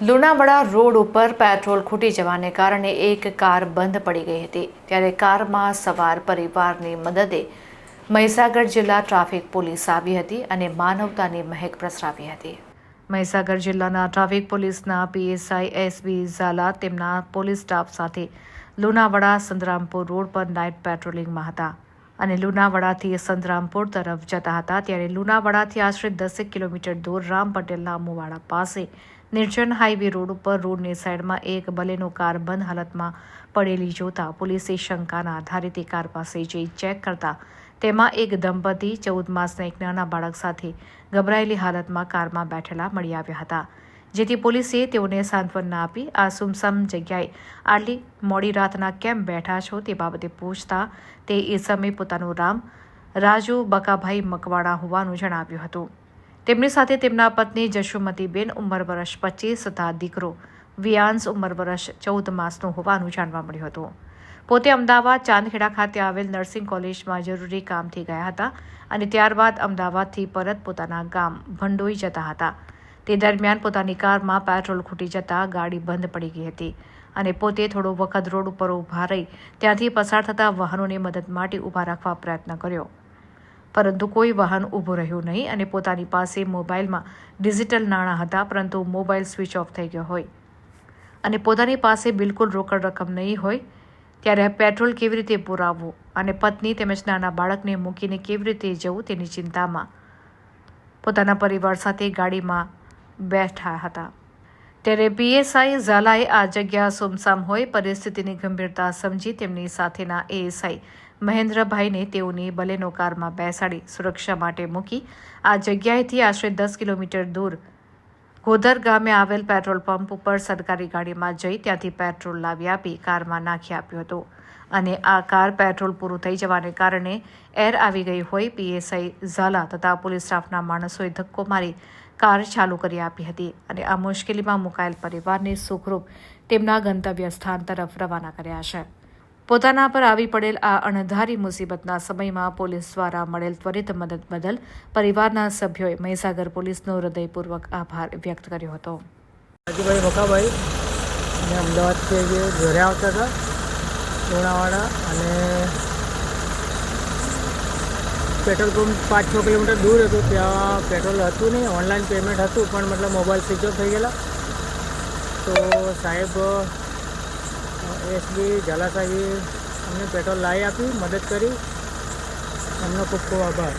Lunawada road ઉપર petrol ખૂટી જવાને કારણે એક કાર બંધ પડી ગઈ હતી. ત્યારે કારમાં સવાર પરિવારની મદદે મહીસાગર જિલ્લા ટ્રાફિક પોલીસ આવી હતી અને માનવતાની મહેક પ્રસરાવી હતી. મહીસાગર જિલ્લાના ટ્રાફિક પોલીસના પીએસઆઈ એસબી ઝાલા તેમના પોલીસ સ્ટાફ સાથે લુણાવાડા સંતરામપુર રોડ પર નાઇટ પેટ્રોલિંગમાં હતા. અને લુણાવાડાથી સંતરામપુર તરફ જતા હતા, ત્યારે લુણાવાડાથી આશરે દસેક કિલોમીટર દૂર રામ પટેલના મુવાડા પાસે નિર્જન હાઈવે રોડ ઉપર રોડની સાઈડમાં એક બલેનો કાર બંધ હાલતમાં પડેલી જોતા પોલીસે શંકાના આધારે તે કાર પાસે જઈ ચેક કરતા તેમાં એક દંપતી ચૌદ માસના એક નાના બાળક સાથે ગભરાયેલી હાલતમાં કારમાં બેઠેલા મળી આવ્યા હતા. જેથી પોલીસે તેઓને સાંત્વના આપી આ સુમસમ જગ્યાએ આટલી મોડી રાતના કેમ બેઠા છો તે બાબતે પૂછતા તે એ સમયે પોતાનું રામ રાજુ બકાભાઈ મકવાણા હોવાનું જણાવ્યું હતું. તેમની સાથે તેમના પત્ની જશુમતીબેન ઉંમર વર્ષ પચીસ, તથા દીકરો વિયાંશ ઉંમર વર્ષ ચૌદ માસનું હોવાનું જાણવા મળ્યું હતું. પોતે અમદાવાદ ચાંદખેડા ખાતે આવેલ નર્સિંગ કોલેજમાં જરૂરી કામથી ગયા હતા અને ત્યારબાદ અમદાવાદથી પરત પોતાના ગામ ભંડોઈ જતા હતા. તે દરમિયાન પોતાની કારમાં પેટ્રોલ ખૂટી જતાં ગાડી બંધ પડી ગઈ હતી અને પોતે થોડો વખત રોડ ઉપર ઊભા રહી ત્યાંથી પસાર થતા વાહનોની મદદ માટે ઊભા રાખવા પ્રયત્ન કર્યો. પરંતુ કોઈ વાહન ઊભું રહ્યું નહીં અને પોતાની પાસે મોબાઈલમાં ડિજિટલ નાણાં હતા, પરંતુ મોબાઈલ સ્વિચ ઓફ થઈ ગયો હોય અને પોતાની પાસે બિલકુલ રોકડ રકમ નહીં હોય ત્યારે પેટ્રોલ કેવી રીતે પુરાવવું અને પત્ની તેમજ નાના બાળકને મૂકીને કેવી રીતે જવું તેની ચિંતામાં પોતાના પરિવાર સાથે ગાડીમાં બેઠા હતા. ત્યારે પીએસઆઈ ઝાલાએ આ જગ્યા સુમસામ હોય પરિસ્થિતિની ગંભીરતા સમજી તેમની સાથેના એએસઆઈ મહેન્દ્રભાઈને તેઓની બલેનો કારમાં બેસાડી સુરક્ષા માટે મૂકી આ જગ્યાએથી આશરે દસ કિલોમીટર દૂર ગોધર ગામે આવેલ પેટ્રોલ પંપ ઉપર સરકારી ગાડીમાં જઈ ત્યાંથી પેટ્રોલ લાવી આપી કારમાં નાખી આપ્યો હતો. અને આ કાર પેટ્રોલ પૂરું થઈ જવાને કારણે એર આવી ગઈ હોય પીએસઆઈ ઝાલા તથા પોલીસ સ્ટાફના માણસોએ ધક્કો મારી કાર ચાલુ કરી આપી હતી અને આ મુશ્કેલીમાં મુકાયેલ પરિવારને સુખરૂપ તેમના ગંતવ્ય સ્થાન તરફ રવાના કર્યા છે. પોતાના પર આવી પડેલ આ અણધારી મુસીબતના સમયમાં પોલીસ દ્વારા મળેલ ત્વરિત મદદ બદલ પરિવારના સભ્યોએ મહીસાગર પોલીસનો હૃદયપૂર્વક આભાર વ્યક્ત કર્યો હતો. રાજુભાઈ મકાભાઈ અને અમદાવાદથી ઘરે આવતા હતા લુણાવાડા અને પેટ્રોલ પંપ પાંચ છ કિલોમીટર દૂર હતું. ત્યાં પેટ્રોલ હતું નહીં, ઓનલાઈન પેમેન્ટ હતું, પણ મતલબ મોબાઈલ સ્વિચ ઓફ થઈ ગયેલા. તો સાહેબ, એસબી ઝાલા સાહેબે અમને પેટ્રોલ લાવી આપી, મદદ કરી. એમનો ખૂબ ખૂબ આભાર.